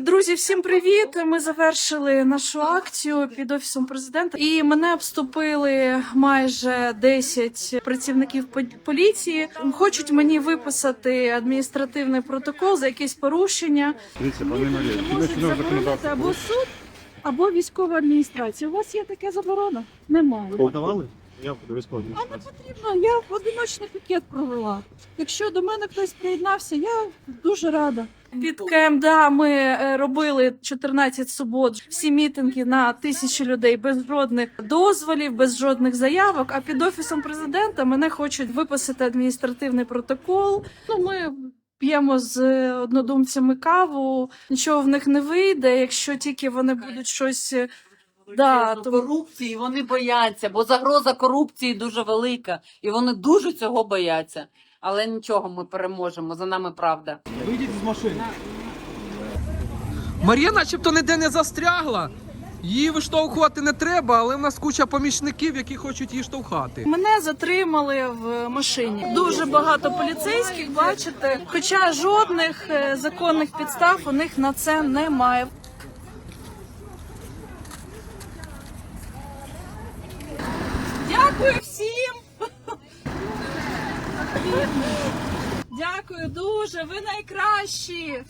Друзі, всім привіт! Ми завершили нашу акцію під офісом президента, і мене обступили майже 10 працівників поліції. Хочуть мені виписати адміністративний протокол за якісь порушення. Дивіться, пане Марія, Можуть заборонити або суд, або військова адміністрація. У вас є таке заборона? Немає. Подавали? Я буду військовий. А не потрібно. Я одиночний пікет провела. Якщо до мене хтось приєднався, я дуже рада. Під КМДА ми е, робили 14 субот всі мітинги на тисячі людей без жодних дозволів, без жодних заявок. А під офісом президента мене хочуть виписати адміністративний протокол. Ну ми. П'ємо з е, однодумцями каву, нічого в них не вийде, якщо тільки вони будуть щось е, да, Чесно, тому корупції вони бояться, бо загроза корупції дуже велика, і вони дуже цього бояться. Але нічого, ми переможемо. За нами правда. Вийдіть з машини. Марія начебто ніде не застрягла. Її виштовхувати не треба, але в нас куча помічників, які хочуть її штовхати. Мене затримали в машині. Дуже багато поліцейських, бачите, хоча жодних е, законних підстав у них на це немає. Дякую всім. Дякую дуже. Ви найкращі.